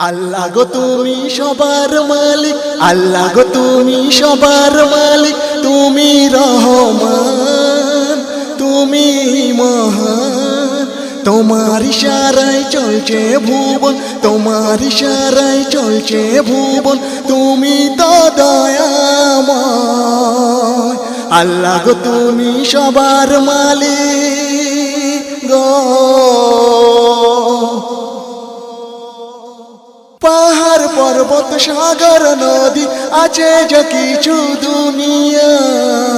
আল্লাহ গো তুমি সবার মালিক, আল্লাহ গো তুমি সবার মালিক, তুমি রহমান, তুমি মহান। তোমার ইশারায় চলছে ভুবন, তোমার ইশারায় চলছে ভুবন, তুমি তো দয়াময়। আল্লাহ গো তুমি সবার মালিক। পর্বত সাগর নদী আছে যে কিছু দুনিয়ায়।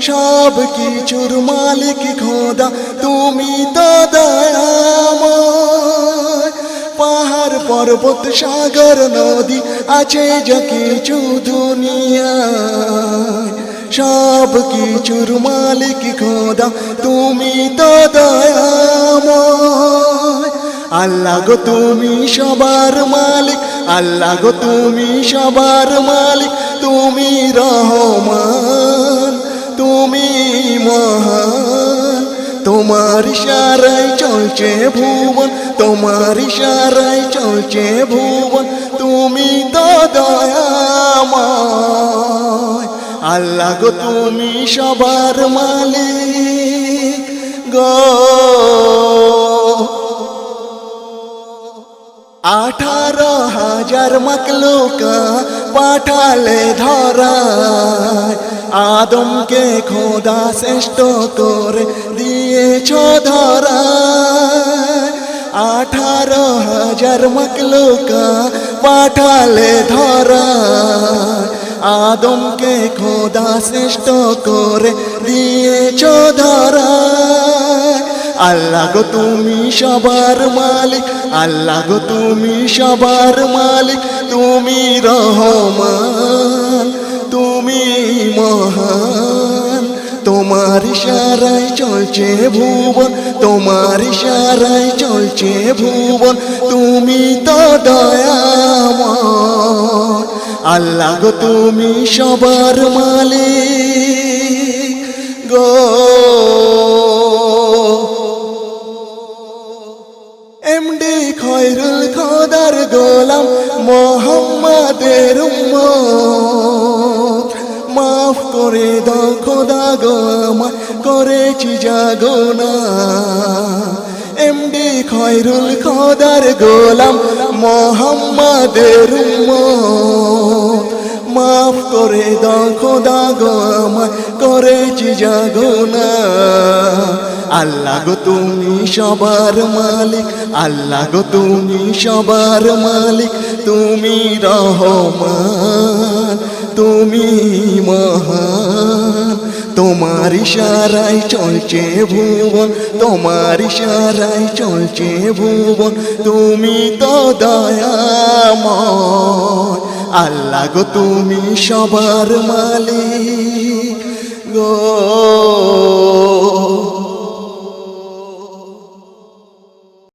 সব কিছুর মালিক খোদা, তুমি তো দয়াময়। পাহাড় পর্বত সাগর নদী আছে যে কিছু দুনিয়ায়। সব কিছুর মালিক খোদা, তুমি তো দয়াময়। আল্লাহ গো, তুমি সবার মালিক আল্লাহ গো, তুমি সবার মালিক, তুমি রহমান, তুমি মহান। তোমার ইশারায় চলছে ভুবন, তোমার ইশারায় চলছে ভুবন, তুমি তো দয়াময়। আল্লাহ গো, তুমি সবার মালিক গো। হাজার মকলুকা পাঠালে ধরায় আদমকে খোদা শ্রেষ্ঠ করে দিয়েছ ধরায় আঠারো হাজার মকলুকা পাঠালে ধরায় আদমকে খোদা শ্রেষ্ঠ করে দিয়েছ ধরায় আল্লাহ গো তুমি সবার মালিক, আল্লাহ গো তুমি সবার মালিক, তুমি রহমান, তুমি মহান। তোমার ইশারায় চলছে ভুবন, তোমার ইশারায় চলছে ভুবন, তুমি তো দয়াময়। আল্লাহ গো তুমি সবার মালিক গো। গোলাম মোহাম্মদের মাফ করে দাও খোদা গো আমায় করেছি জাগোনা এমডি খয়রুল খোদার গোলাম মোহাম্মদের মাফ করে দাও খোদা গো আমায় করেছি আল্লাহ গো তুমি সবার মালিক, আল্লাহ গো তুমি সবার মালিক, তুমি রহমান, তুমি মহান। তোমার ইশারায় চলছে ভুবন, তোমার ইশারায় চলছে ভুবন, তুমি তো দয়াময়। আল্লাহ গো তুমি সবার মালিক গো।